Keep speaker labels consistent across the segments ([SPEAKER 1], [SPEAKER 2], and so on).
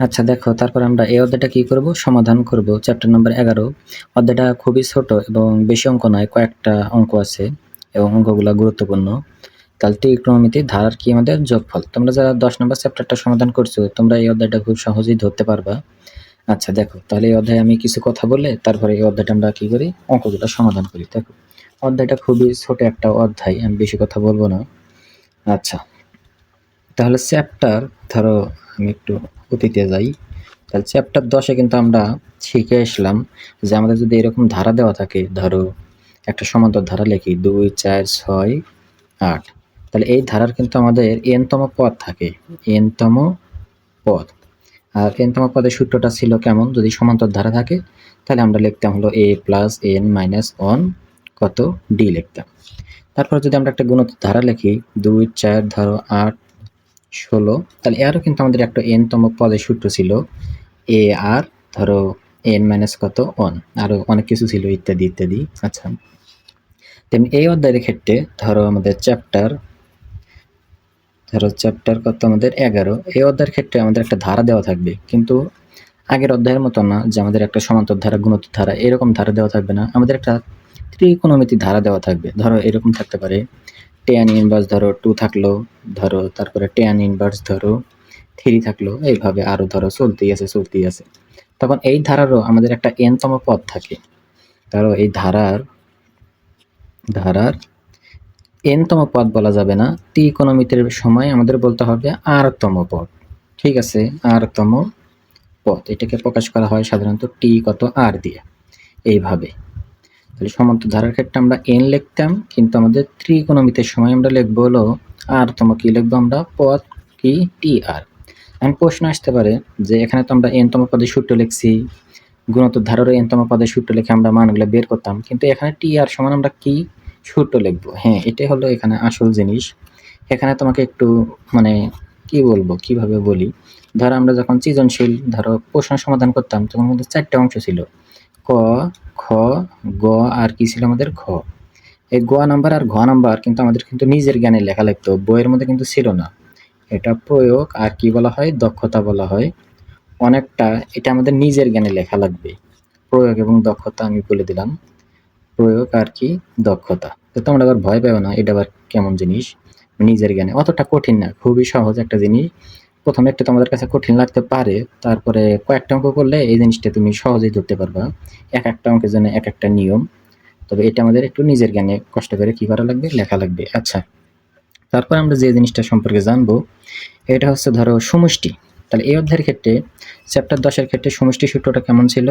[SPEAKER 1] আচ্ছা দেখো, তারপর আমরা এই অধ্যায়টা কি করব? সমাধান করব। চ্যাপ্টার নাম্বার এগারো। অধ্যায়টা খুবই ছোট এবং বেশি অঙ্ক নয়, কয়েকটা অঙ্ক আছে এবং অঙ্কগুলো গুরুত্বপূর্ণ। তাহলে ত্রিকোণমিতি ধারার কি আমাদের যোগফল। তোমরা যারা দশ নম্বর চ্যাপ্টারটা সমাধান করছ, তোমরা এই অধ্যায়টা খুব সহজেই ধরতে পারবা। আচ্ছা দেখো, তাহলে এই অধ্যায়ে আমি কিছু কথা বলে তারপরে এই অধ্যায়টা আমরা কি করি? অঙ্কগুলো সমাধান করি। দেখো, অধ্যায়টা খুবই ছোট একটা অধ্যায়, আমি বেশি কথা বলব না। আচ্ছা তাহলে চ্যাপ্টার ধরো আমি একটু অতীতে যাই, তাহলে চ্যাপ্টার দশে কিন্তু আমরা শিখে আসলাম যে আমাদের যদি এরকম ধারা দেওয়া থাকে, ধরো একটা সমান্তর ধারা লিখি, দুই, চার, ছয়, আট, তাহলে এই ধারার কিন্তু আমাদের এনতম পদ থাকে এনতম পদ। আর এনতম পদের সূত্রটা ছিল কেমন? যদি সমান্তর ধারা থাকে, তাহলে আমরা লিখতাম হলো A plus N minus one কত? ডি লিখতাম। তারপর যদি আমরা একটা গুণত ধারা লিখি, দুই, চার, ধরো আট ষোলো। তাহলে এরও কিন্তু আমাদের একটা এনতম পদের সূত্র ছিল। এ আর, ধরো এন মাইনাস কত? ওয়ান আরও অনেক কিছু ছিল, ইত্যাদি ইত্যাদি। আচ্ছা। তেমনি এই অধ্যায়ের ক্ষেত্রে ধরো আমাদের চ্যাপ্টার ধরো চ্যাপ্টার কত? আমাদের এগারো। এই অধ্যায়ের ক্ষেত্রে আমাদের একটা ধারা দেওয়া থাকবে। কিন্তু আগের অধ্যায়ের মতো না, যে আমাদের একটা সমান্তর ধারা, গুণোত্তর ধারা, এরকম ধারা দেওয়া থাকবে না। আমাদের একটা ত্রিকোণমিতি ধারা দেওয়া থাকবে। ধরো এরকম থাকতে পারে। টেন ইনভার্স ধরো টু থাকল, ধরো তারপরে টেন ইনভার্স ধরো থ্রি থাকল, এইভাবে আরও ধরো চলতেই আছে চলতেই আছে। তখন এই ধারারও আমাদের একটা এনতম পদ থাকে। ধরো এই ধারার ধারার এনতম পদ বলা যাবে না ত্রিকোণমিতির সময় আমাদের বলতে হবে আরতম পদ। ঠিক আছে? আরতম পদ। এটাকে প্রকাশ করা হয় সাধারণত টি কত আর দিয়ে। এইভাবে। তাহলে সমান্তর ধারার ক্ষেত্রে আমরা এন লিখতাম, কিন্তু আমাদের ত্রিকোণমিতির সময় আমরা লিখব হলো আরতম কি লিখব আমরা? পদ কি? টি আর এখন প্রশ্ন আসতে পারে যে এখানে তো আমরা এনতম পদের সূত্র লিখছি, গুণোত্তর ধারারও এনতম পদের সূত্র লিখে আমরা মানগুলো বের করতাম, কিন্তু এখানে টি আর সমান আমরা কি সূত্র লিখব? হ্যাঁ এটাই হলো এখানে আসল জিনিস। এখানে তোমাকে একটু মানে কি বলব, কীভাবে বলি? ধরো আমরা যখন সৃজনশীল, ধরো প্রশ্ন সমাধান করতাম, তখন কিন্তু চারটে অংশ ছিল, ক খ, গ আর কি ছিল আমাদের খ? এই গ নাম্বার আর ঘ নাম্বার কিন্তু আমাদের কিন্তু নিজের জ্ঞানে লেখা লাগতো বইয়ের মধ্যে কিন্তু ছিল না। এটা প্রয়োগ আর কি বলা হয়? দক্ষতা বলা হয়। অনেকটা এটা আমাদের নিজের জ্ঞানে লেখা লাগবে। প্রয়োগ এবং দক্ষতা আমি বলে দিলাম। প্রয়োগ আর কি? দক্ষতা। তো তোমরা আবার ভয় পাবে না, এটা আবার কেমন জিনিস? নিজের জ্ঞানে। অতটা কঠিন না, খুবই সহজ একটা জিনিস। প্রথমে একটু তোমাদের কাছে কঠিন লাগতে পারে, তারপরে কয়েকটা অঙ্ক করলে এই জিনিসটা তুমি সহজেই ধরতে পারবা। এক একটা অঙ্কের জন্য এক একটা নিয়ম। তবে এটা আমাদের একটু নিজের জ্ঞানে কষ্ট করে কী করা লাগবে? লেখা লাগবে। আচ্ছা তারপর আমরা যে জিনিসটা সম্পর্কে জানব, এটা হচ্ছে ধরো সমষ্টি। তাহলে এই অধ্যায়ের ক্ষেত্রে চ্যাপ্টার দশের ক্ষেত্রে সমষ্টি সূত্রটা কেমন ছিল?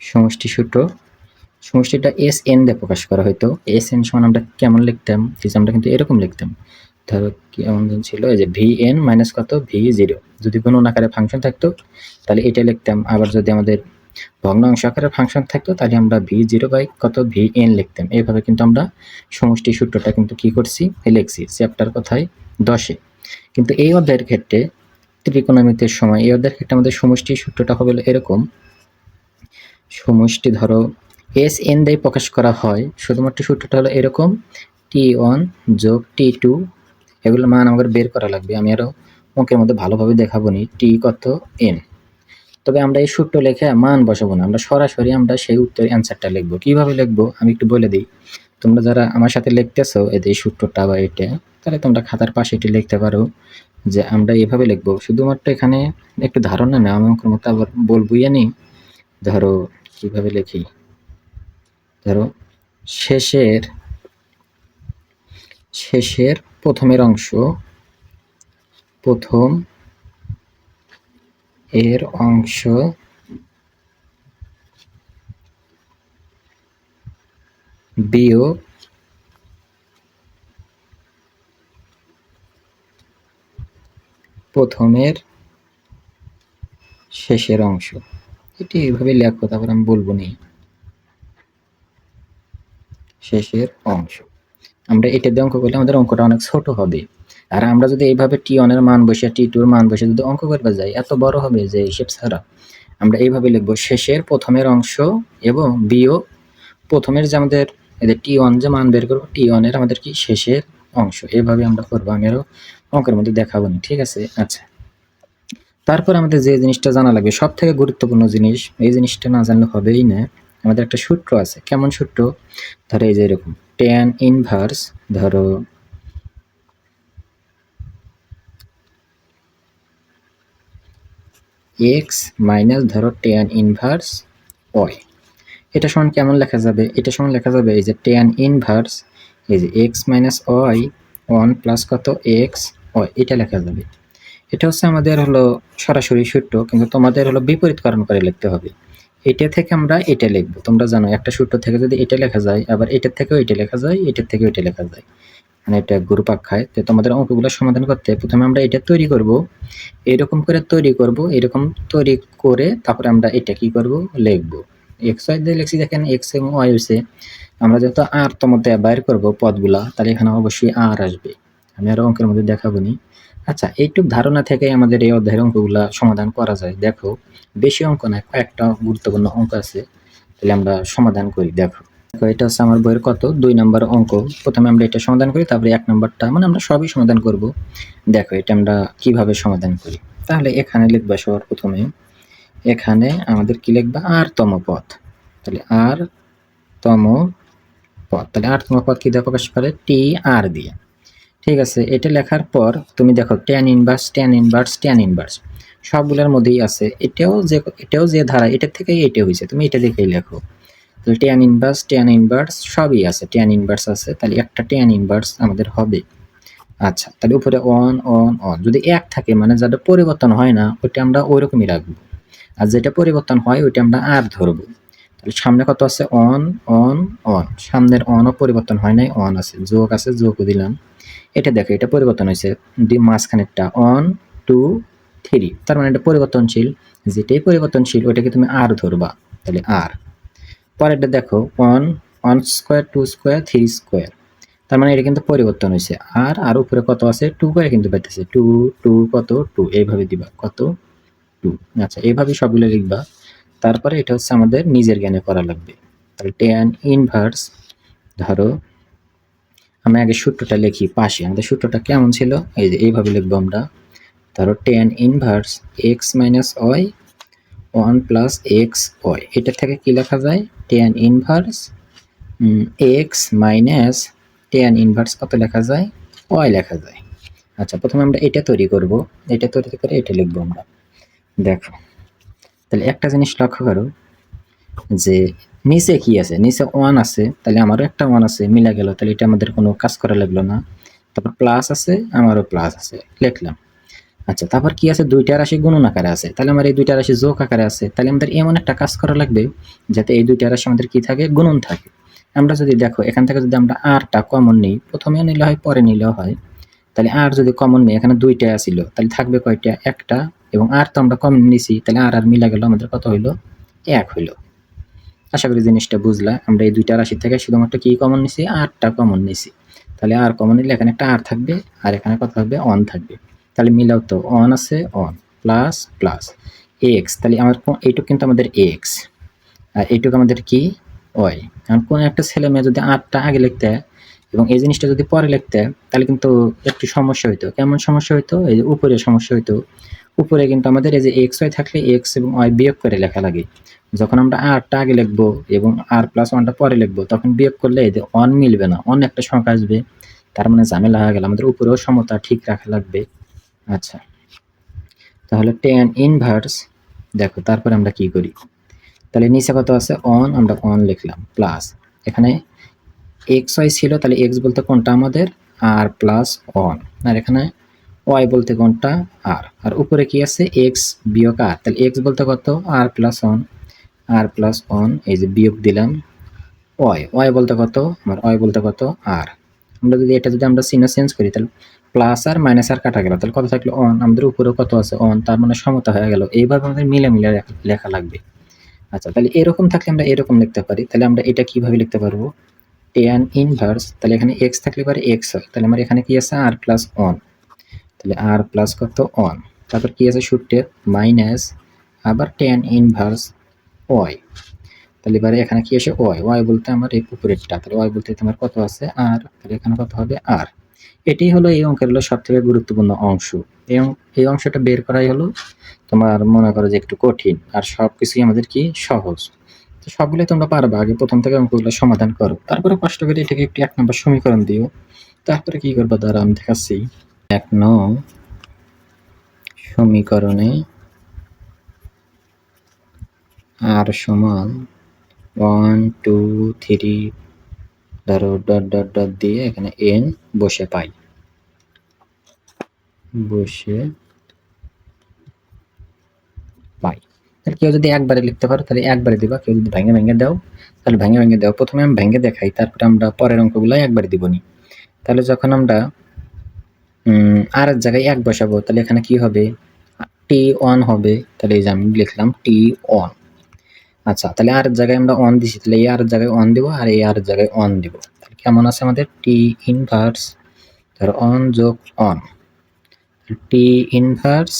[SPEAKER 1] সমষ্টি সূত্র, সমষ্টিটা এস এন দিয়ে প্রকাশ করা হয়তো এস এন সমান আমরা কেমন লিখতাম? ফিজ আমরা কিন্তু এরকম লিখতাম। ধরো কেমন ছিল, এই যে ভি এন মাইনাস কত? ভি জিরো যদি কোনো আকারে ফাংশন থাকতো, তাহলে এটা লিখতাম। আবার যদি আমাদের ভগ্নাংশ আকারে ফাংশন থাকতো, তাহলে আমরা ভি জিরো বাই কত? ভি এন লিখতাম। এইভাবে কিন্তু আমরা সমষ্টি সূত্রটা কিন্তু কি করছি? লিখছি। চ্যাপ্টার কথায়? দশে। কিন্তু এই অধ্যায়ের ক্ষেত্রে ত্রিকোণমিতির সময়, এই অধ্যায়ের ক্ষেত্রে আমাদের সমষ্টি সূত্রটা হবে এরকম। সমষ্টি ধরো এস এন দিয়ে প্রকাশ করা হয়, শুধুমাত্র সূত্রটা হলো এরকম। টি ওয়ান যোগ টি টু এগুলো মান আমাদের বের করা লাগবে। আমি আরও অঙ্কের মধ্যে ভালোভাবে দেখাবো নি টি কত এন তবে আমরা এই সূত্র লেখে মান বসাবো না। আমরা সরাসরি আমরা সেই উত্তরের অ্যান্সারটা লিখব। কীভাবে লিখব? আমি একটু বলে দিই। তোমরা যারা আমার সাথে লিখতেছো এদের এই সূত্রটা বা এটা, তাহলে তোমরা খাতার পাশে এটি লিখতে পারো যে আমরা এভাবে লিখব। শুধুমাত্র এখানে একটু ধারণা না আমি অঙ্কের মতো আবার বলবই নি ধরো, কীভাবে লিখি? ধরো, শেষের শেষের প্রথমের অংশ, প্রথম এর অংশ, বিয়োগ প্রথমের শেষের অংশ। এটি এইভাবে লেখো, তারপর আমি বলব নি শেষের অংশ। আমরা এটা দিয়ে অঙ্ক করলে আমাদের অঙ্কটা অনেক ছোট হবে। আর আমরা যদি এইভাবে টি ওয়ানের মান বসে টি টুর মান বসে যদি অঙ্ক করতে যাই, এত বড় হবে যে হিসেব ছাড়া। আমরা এইভাবে লিখব শেষের প্রথমের অংশ এবং বিয়োগ। প্রথমের যে আমাদের এদের টি ওয়ান যে মান বের করব টি ওয়ানের আমাদের কি শেষের অংশ। এইভাবে আমরা করব, আমি আরও অঙ্কের মধ্যে দেখাবো না, ঠিক আছে? আচ্ছা। তারপর আমাদের যে জিনিসটা জানা লাগবে সব থেকে গুরুত্বপূর্ণ জিনিস, এই জিনিসটা না জানলে হবেই না। আমাদের একটা সূত্র আছে, কেমন সূত্র? ধরো এই যে এরকম। ট্যান ইনভার্স ধরো এক্স মাইনাস ধরো ট্যান ইনভার্স ওয়াই এটা সমান কেমন লেখা যাবে? এটা সমান লেখা যাবে এই যে ট্যান ইনভার্স এই যে X minus Y one plus কত এক্স ওয়াই এটা লেখা যাবে। এটা হচ্ছে আমাদের হলো সরাসরি সূত্র, কিন্তু তোমাদের হলো বিপরীতকরণ করে লিখতে হবে। এটা থেকে আমরা এটা লিখব। তোমরা জানো, একটা সূত্র থেকে যদি এটা লেখা যায়, আবার এটার থেকেও এটা লেখা যায়, এটার থেকেও এটা লেখা যায়। মানে এটা গ্রুপ আখ্যায় তো তোমাদের অঙ্কগুলো সমাধান করতে প্রথমে আমরা এটা তৈরি করব। এরকম করে তৈরি করব, এরকম তৈরি করে তারপরে আমরা এটা কি করব? লিখব। এক্স ওয়াই দিয়ে লিখছি, দেখেন এক্স এবং ওয়াই হয়েছে আমরা যেহেতু আর তম বাইর করব পদগুলা, তাহলে এখানে অবশ্যই আর আসবে। আমি আরও অঙ্কের মধ্যে দেখাবো নি। আচ্ছা এইটুক ধারণা থেকে আমাদের এই অধ্যায়ের অঙ্কগুলা সমাধান করা যায়। দেখো, বেশি অঙ্ক না, কয়েকটা গুরুত্বপূর্ণ অঙ্ক আছে, তাহলে আমরা সমাধান করি। দেখো দেখো, এটা হচ্ছে আমার বইয়ের কত? দুই নম্বর অঙ্ক। প্রথমে আমরা এটা সমাধান করি, তারপরে এক নম্বরটা মানে আমরা সবই সমাধান করব। দেখো, এটা আমরা কীভাবে সমাধান করি? তাহলে এখানে লিখবা সবার প্রথমে, এখানে আমাদের কি লিখবা? আর তম পথ। তাহলে আর তম পথ। তাহলে আর তম পথ কি দিয়ে প্রকাশ করে? টি আর দিয়ে। ঠিক আছে, এটা লেখার পর তুমি দেখো tan inverse tan inverse tan inverse সবগুলোর মধ্যেই আছে। এটাও যে এটাও যে ধারা, এটার থেকেই এটা হয়েছে। তুমি এটা দেখেই লেখো। তাহলে ট্যান ইনভার্স ট্যান ইনভার্স সবই আছে ট্যান ইনভার্স আছে। তাহলে একটা ট্যান ইনভার্স আমাদের হবে। আচ্ছা তাহলে উপরে অন অন অন যদি এক থাকে মানে যাদের পরিবর্তন হয় না, ওইটা আমরা ওই রকমই রাখব। আর যেটা পরিবর্তন হয়, ওইটা আমরা আর ধরবো। তাহলে সামনে কত আছে? অন অন অন সামনের অনও পরিবর্তন হয় নাই অন আছে। যোগ আছে, যোগও দিলাম। এটা দেখো, এটা পরিবর্তন হয়েছে। মাঝখানেরটা ওয়ান টু থ্রি তার মানে এটা পরিবর্তনশীল। যেটাই পরিবর্তনশীল, ওইটাকে তুমি আর ধরবা, তাহলে আর পরেরটা দেখো one one square two square three square তার মানে এটা কিন্তু পরিবর্তন হয়েছে। আর আর উপরে কত আছে? টু করে কিন্তু পাইতেছে। টু টু কত? টু এইভাবে দিবা, কত? টু আচ্ছা এইভাবে সবগুলো লিখবা। তারপরে এটা হচ্ছে আমাদের নিজের জ্ঞানে করা লাগবে। তাহলে টেন ইনভার্স ধরো আমরা আগে সূত্রটা লিখি পাশে। আমাদের সূত্রটা কেমন ছিল? এই যে এইভাবে লিখব আমরা। ধরো tan inverse X minus Y one plus X Y এটা থেকে কি লেখা যায়? Tan inverse X minus tan inverse কত লেখা যায়? ওয়াই লেখা যায়। আচ্ছা প্রথমে আমরা এটা তৈরি করব। এটা তৈরি করে এটা লিখব আমরা। দেখো, তাহলে একটা জিনিস লক্ষ্য করো যে নিচে কি আছে? নিচে ওয়ান আছে, তাহলে আমারও একটা ওয়ান আছে, মিলা গেল, তাহলে এটা আমাদের কোনো কাজ করা লাগল না। তারপর প্লাস আছে, আমারও প্লাস আছে, লিখলাম। আচ্ছা তারপর কি আছে? দুইটা রাশি গুণন আকারে আছে। তাহলে আমার এই দুইটা রাশি যোগ আকারে আছে। তাহলে আমাদের এমন একটা কাজ করা লাগবে, যাতে এই দুইটা রাশি আমাদের কি থাকে? গুণন থাকে। আমরা যদি দেখো, এখান থেকে যদি আমরা আরটা কমন নিই, প্রথমে নিলে হয়, পরে নিলেও হয়। তাহলে আর যদি কমন নিই, এখানে দুইটা আসিল তাহলে থাকবে কয়টা? একটা। এবং আর তো আমরা কমন নিছি, তাহলে আর আর মিলা গেল, আমাদের কত হইল? এক হইল। আশা করি জিনিসটা বুঝলা। আমরা এই দুইটা রাশি থেকে শুধুমাত্র কি কমন নিছি? আটটা কমন নিছি। তাহলে আর কমন নিলে এখানে একটা আর থাকবে, আর এখানে কত থাকবে? অন থাকবে। তাহলে মিলাও তো অন আছে অন প্লাস প্লাস এক্স তাহলে আমার এইটুকু কিন্তু আমাদের এক্স আর এইটুকু আমাদের কি? ওয়াই কারণ কোনো একটা ছেলে মেয়ে যদি আটটা আগে লিখতে এবং এই জিনিসটা যদি পরে লিখতে, তাহলে কিন্তু একটু সমস্যা হইতো। কেমন সমস্যা হইতো? এই যে উপরে সমস্যা হইতো। উপরে কিন্তু আমাদের এই যে এক্স ওয়াই থাকলে এক্স এবং ওয়াই বিয়োগ করে লেখা লাগে। যখন আমরা আরটা আগে লিখব এবং আর প্লাস ওয়ানটা পরে লিখব, তখন বিয়োগ করলে এই যে অন মিলবে না অন একটা সংখ্যা আসবে। তার মানে ঝামেলা হয়ে গেল, আমাদের উপরেও সমতা ঠিক রাখা লাগবে। আচ্ছা তাহলে টেন ইনভার্স দেখো তারপরে আমরা কি করি? তাহলে নিচে কত আছে? অন আমরা অন লিখলাম প্লাস এখানে এক্স ওয়াই ছিল, তাহলে এক্স বলতে কোনটা আমাদের? আর প্লাস অন আর এখানে ওয়াই বলতে কোনটা? আর আর উপরে কি আছে? এক্স বিয়োগ আর তাহলে এক্স বলতে কত? আর প্লাস অন আর প্লাস অন এই যে বিয়োগ দিলাম ওয়াই ওয়াই বলতে কত? আমার ওয়াই বলতে কত? আর আমরা যদি এটা যদি আমরা চিহ্ন চেঞ্জ করি, তাহলে প্লাস আর মাইনাস আর কাটা গেল। তাহলে কত থাকল? অন আমাদের উপরেও কত আছে? অন তার মানে সমতা হয়ে গেল। এইভাবে আমাদের মিলে মিলে লেখা লাগবে। আচ্ছা তাহলে এরকম থাকলে আমরা এরকম লিখতে পারি। তাহলে আমরা এটা কীভাবে লিখতে পারব? টেন ইনভার্স তাহলে এখানে এক্স থাকলে পরে এক্স হয়। তাহলে আমার এখানে কি আছে? আর প্লাস অন তাহলে আর প্লাস কত অন তারপর কি আছে সূত্রের মাইনাস আবার টেন ইনভার্স ওয়াই তাহলে এবারে এখানে কি আসে? ওয়াই ওয়াই বলতে আমার এই উপরেরটা। তাহলে ওয়াই বলতে তোমার কত আছে? আর তাহলে এখানে কত হবে? আর এটাই হলো এই অঙ্কের হলো সব থেকে গুরুত্বপূর্ণ অংশ। অং- এই অংশটা বের করাই হলো তোমার মনে করো যে একটু কঠিন। আর সব কিছুই আমাদের কি? সহজ। তো সবগুলো তোমরা পারবা। আগে প্রথম থেকে অঙ্কগুলো সমাধান করো। তারপরে কষ্ট করে এটাকে একটি এক নম্বর সমীকরণ দিও। তারপরে কি করবা? দ্বারা আমি দেখাচ্ছি। এক নং সমীকরণে আর সমান ওয়ান টু থ্রি ধরো ডট ডট ডট দিয়ে এখানে এন বসে পাই। বসে পাই। তাহলে কেউ যদি একবারে লিখতে পারো, তাহলে একবারে দিবা। কেউ যদি ভেঙে ভেঙে দাও, তাহলে ভেঙে ভেঙে দাও। প্রথমে আমি ভেঙে দেখাই, তারপরে আমরা পরের অঙ্কগুলো একবারে দিবনি। তাহলে যখন আমরা আর এক জায়গায় এক বসাবো, তাহলে এখানে কি হবে? টি অন হবে, তাহলে এই যে আমি লিখলাম টি অন আচ্ছা তাহলে আর জায়গায় আমরা অন দিছি, তাহলে এই আর জায়গায় অন দিব আর এই আর জায়গায় অন দিব। তাহলে কেমন আছে আমাদের? টি ইনভার্স ধরো অন যোগ অন টি ইনভার্স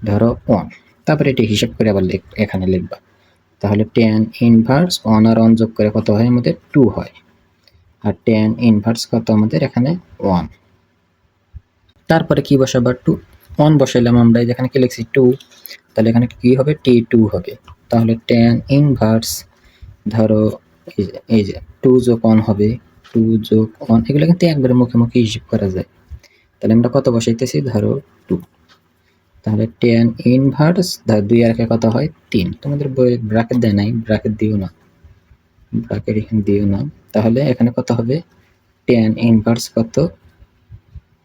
[SPEAKER 1] ধরো অন তারপরে এটি হিসাব করে আবার এখানে লিখবা। তাহলে টেন ইনভার্স অন আর অন যোগ করে কত হয়? আমাদের টু হয়। আর টেন ইনভার্স কত আমাদের এখানে ওয়ান তারপরে কি বসাবা? টু অন বসাইলাম আমরা, এই যে এখানে কি লিখছি টু তাহলে এখানে কি হবে? টি টু হবে। তাহলে টেন ইনভার্স ধরো, এই যে- টু যোগ অন হবে টু যোগ অন এগুলো কিন্তু একবারে মুখে মুখে হিসাব করা যায়। তাহলে আমরা কত বসাইতেছি? ধরো টু তাহলে টেন ইনভার্স ধর দুই আর কত হয়? তিন। তোমাদের বই ব্র্যাকেট দেয় নাই ব্র্যাকেট দিও না। ব্র্যাকেট এখানে দিও না। তাহলে এখানে কত হবে? টেন ইনভার্স কত?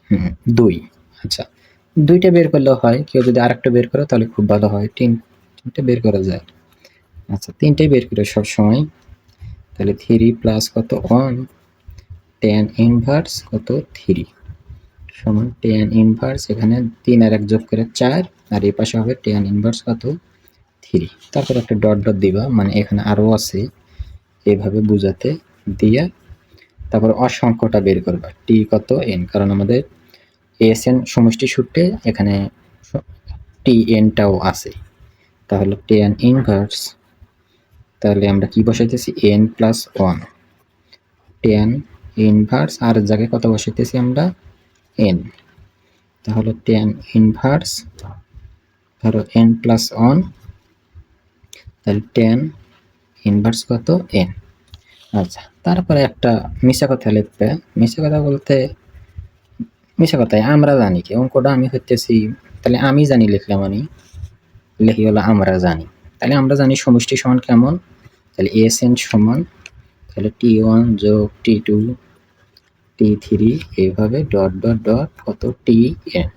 [SPEAKER 1] হুম দুই। আচ্ছা দুইটা বের করলেও হয়, কেউ যদি আরেকটা বের করে, তাহলে খুব ভালো হয়, তিন, তিনটে বের করা যায়। আচ্ছা তিনটেই বের করে সব সময় তাহলে থ্রি প্লাস কত? ওয়ান টেন ইনভার্স কত? থ্রি সমান টেন ইনভার্স এখানে তিন আর এক যোগ করে চার, আর এই পাশে হবে টেন ইনভার্স কত? থ্রি তারপর একটা ডট ডট দিবা মানে এখানে আরও আছে, এভাবে বুঝাতে দিয়া তারপর অসংখ্যটা বের করবা। টি কত? এন কারণ আমাদের এস এন সমষ্টি সূত্রে এখানে টি এনটাও আছে। তাহলে টেন ইনভার্স তাহলে আমরা কি বসাইতেছি? N plus one tan inverse আর জায়গায় কত বসাইতেছি আমরা? এন তাহলে টেন ইনভার্স ধরো এন প্লাস ওয়ান তাহলে টেন ইনভার্স কত? এন আচ্ছা তারপরে একটা মিশা কথা লিখবে মিশা কথা বলতে, মিশা কথায় আমরা জানি কি? অঙ্কটা আমি হইতেছি, তাহলে আমি জানি লিখলাম আমি। লিখি হলো আমরা জানি। তাহলে আমরা জানি সমষ্টি সমান কেমন? তাহলে এস এন সমান, তাহলে টি ওয়ান যোগ টি টু টি থ্রি এইভাবে ডট ডট ডট কত টি এন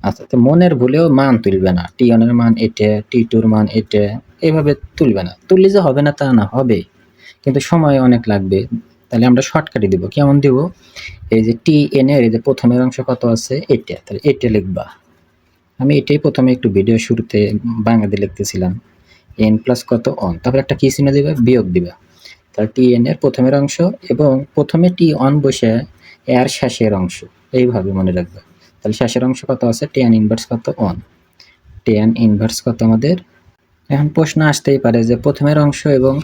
[SPEAKER 1] আচ্ছা তো মনের ভুলেও মান তুলবে না। টি ওয়ানের মান এটা টি টুর মান এটা এইভাবে তুলবে না। তুললে যে হবে না তা না হবে কিন্তু সময় অনেক লাগবে। তাহলে আমরা শর্টকাটে দিব। কেমন দিব? এই যে টি এন এর এই যে প্রথমের অংশ কত আছে? এটা তাহলে এটা লিখবা। আমি এটাই প্রথমে একটু ভিডিও শুরুতে বাংলাতে লিখতেছিলাম। এন প্লাস কত অন তারপর একটা কি চিহ্ন দিবে, বিয়োগ দিবে। তাহলে টি এন এর প্রথমের অংশ এবং প্রথমে টি অন বসে এর শেষের অংশ। এইভাবে মনে রাখবে। তাহলে শেষের অংশ কত আছে? টেন ইনভার্স কত অন টেন ইনভার্স কত আমাদের? এখন প্রশ্ন আসতেই পারে যে প্রথমের অংশ এবং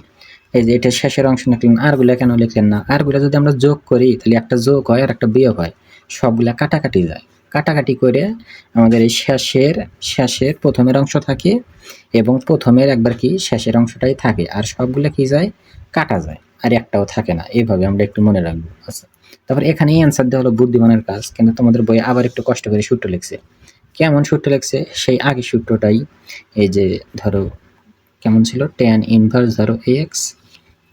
[SPEAKER 1] এই যে এটা শেষের অংশ লিখলেন আরগুলা কেন লিখলেন না? আরগুলা যদি আমরা যোগ করি, তাহলে একটা যোগ হয় আর একটা বিয়োগ হয়। সবগুলা কাটাকাটি যায়। কাটাকাটি করে আমাদের এই শেষের শেষের প্রথমের অংশ থাকে এবং প্রথমের একবার কি শেষের অংশটাই থাকে। আর সবগুলো কি যায়? কাটা যায়। আর একটাও থাকে না। এইভাবে আমরা একটু মনে রাখব। আচ্ছা তারপর এখানে অ্যান্সার দেওয়া হলো বুদ্ধিমানের কাজ। কিন্তু তোমাদের বইয়ে আবার একটু কষ্ট করে সূত্র লিখছে। কেমন সূত্র লিখছে? সেই আগে সূত্রটাই। এই যে ধরো, কেমন ছিল? টেন ইনভার্স ধরো এক্স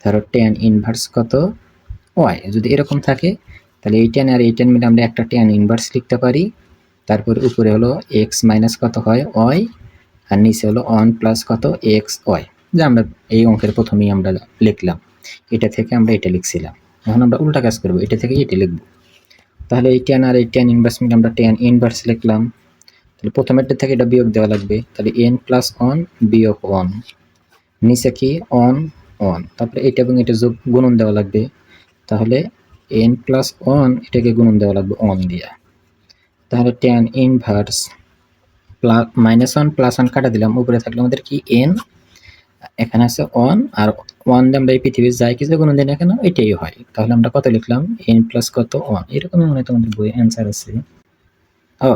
[SPEAKER 1] ধরো টেন ইনভার্স কত? ওয়াই যদি এরকম থাকে, তাহলে এই টেন আর এই টেন মিলে আমরা একটা টেন ইনভার্স লিখতে পারি। তারপর উপরে হলো এক্স মাইনাস কত হয়? ওয়াই আর নিচে হলো ওয়ান প্লাস কত? এক্স ওয়াই যে আমরা এই অঙ্কের প্রথমেই আমরা লিখলাম। এটা থেকে আমরা এটা লিখছিলাম। এখন আমরা উল্টা কাজ করব। এটা থেকে এটা লিখব। তাহলে এই টেন আর এই টেন ইনভার্স মিলে আমরা টেন ইনভার্স লিখলাম। তাহলে প্রথমেরটা থেকে এটা বিয়োগ দেওয়া লাগবে। তাহলে এন প্লাস ওয়ান বিয়োগ ওয়ান নিচে কি? অন ওয়ান তারপরে এটা এবং এটা যোগ গুণন দেওয়া লাগবে। তাহলে এন প্লাস ওয়ান এটাকে গুণন দেওয়া লাগবে ওয়ান দিয়া। তাহলে tan inverse plus minus one plus one কাটা দিলাম, উপরে থাকলে আমাদের কি এন এখানে আছে ওয়ান আর ওয়ান দিয়ে আমরা এই পৃথিবীর যাই কিছু কোনো দিন না কেন, এটাই হয়। তাহলে আমরা কত লিখলাম? এন প্লাস কত ওয়ান এরকমই মনে হয় তোমাদের বই অ্যান্সার আছে।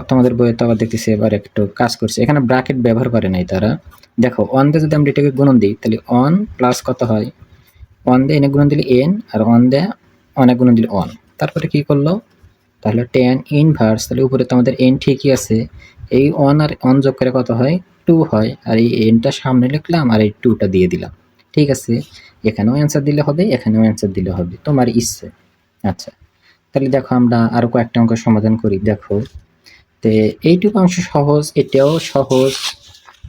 [SPEAKER 1] তোমাদের বইয়ে তো আবার দেখতেছি, এবার একটু কাজ করছে। এখানে ব্র্যাকেট ব্যবহার করে নাই তারা। দেখো ওয়ান দিয়ে যদি আমরা এটাকে গুণন দিই, তাহলে ওয়ান প্লাস কত হয়? ওয়ান দিয়ে এনে গুণন দিলে এন আর ওয়ান দিয়ে অনেক গুণন দিলে ওয়ান তারপরে কি করল? তাহলে টেন ইনভার্স তাহলে উপরে তো আমাদের এন ঠিকই আছে। এই ওয়ান আর ওয়ান যোগ করে কত হয়? টু হয়। আর এই এনটা সামনে লিখলাম, আর এই টুটা দিয়ে দিলাম। ঠিক আছে? এখানেও অ্যান্সার দিলে হবে, এখানেও অ্যান্সার দিলে হবে। তোমার ইচ্ছে। আচ্ছা। তাহলে দেখো আমরা আরও কয়েকটা অঙ্ক সমাধান করি। দেখো তে এইটুকু অংশ সহজ, এটাও সহজ।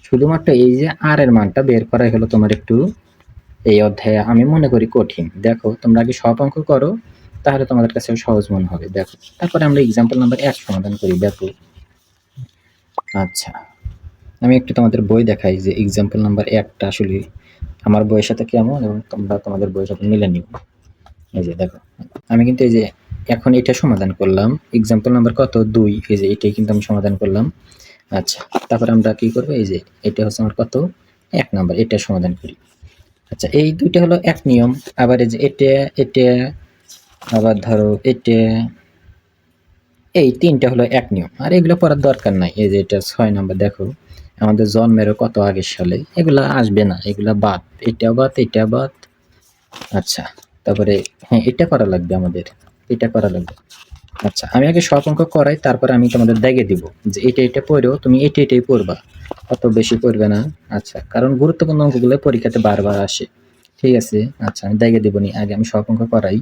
[SPEAKER 1] শুধুমাত্র এই যে আর এর মানটা বের করাই হলো তোমার একটু এই অধ্যায়ে, আমি মনে করি কঠিন। দেখো, তোমরা আগে সব অঙ্ক করো, তাহলে তোমাদের কাছে সহজ মনে হবে। দেখো, তারপরে আমরা এক্সাম্পল নাম্বার এক সমাধান করি, দেখো। আচ্ছা আমি একটু তোমাদের বই দেখাই যে এক্সাম্পল নাম্বার একটা আসলে আমার বইয়ের সাথে কেমন এবং তোমরা তোমাদের বইয়ের সাথে মিলে নিও। এই যে দেখো, আমি কিন্তু এই যে এখন এটা সমাধান করলাম। এক্সাম্পল নাম্বার কত? দুই। এই যে এটাই কিন্তু আমি সমাধান করলাম। আচ্ছা তারপরে আমরা কি করব? এই যে এটা হচ্ছে আমার কত? এক নাম্বার, এটা সমাধান করি। আচ্ছা এই দুইটা হলো এক নিয়ম। আবার এই যে এটা এটা, আবার ধরো এটা, এই তিনটা হলো এক নিয়ম। আর এগুলো পড়ার দরকার নাই। এই যে এটা ছয় নাম্বার, দেখো। আমাদের জন্মেরও কত আগের সালে। এগুলা আসবে না, এগুলা বাদ। এটা বাদ এটা বাদ। আচ্ছা তারপরে হ্যাঁ এটা করা লাগবে আমাদের। এটা করা লাগবে। আচ্ছা আমি আগে সব অঙ্ক করাই, তারপর আমি তোমাদের দেখে দিব যে এটা এটা পড়েও তুমি এটা এটাই পড়বা অত বেশি পড়বে না। আচ্ছা কারণ গুরুত্বপূর্ণ অঙ্কগুলো পরীক্ষাতে বারবার আসে। ঠিক আছে আচ্ছা আমি দেখে দেবো নি আগে আমি সব অঙ্ক করাই।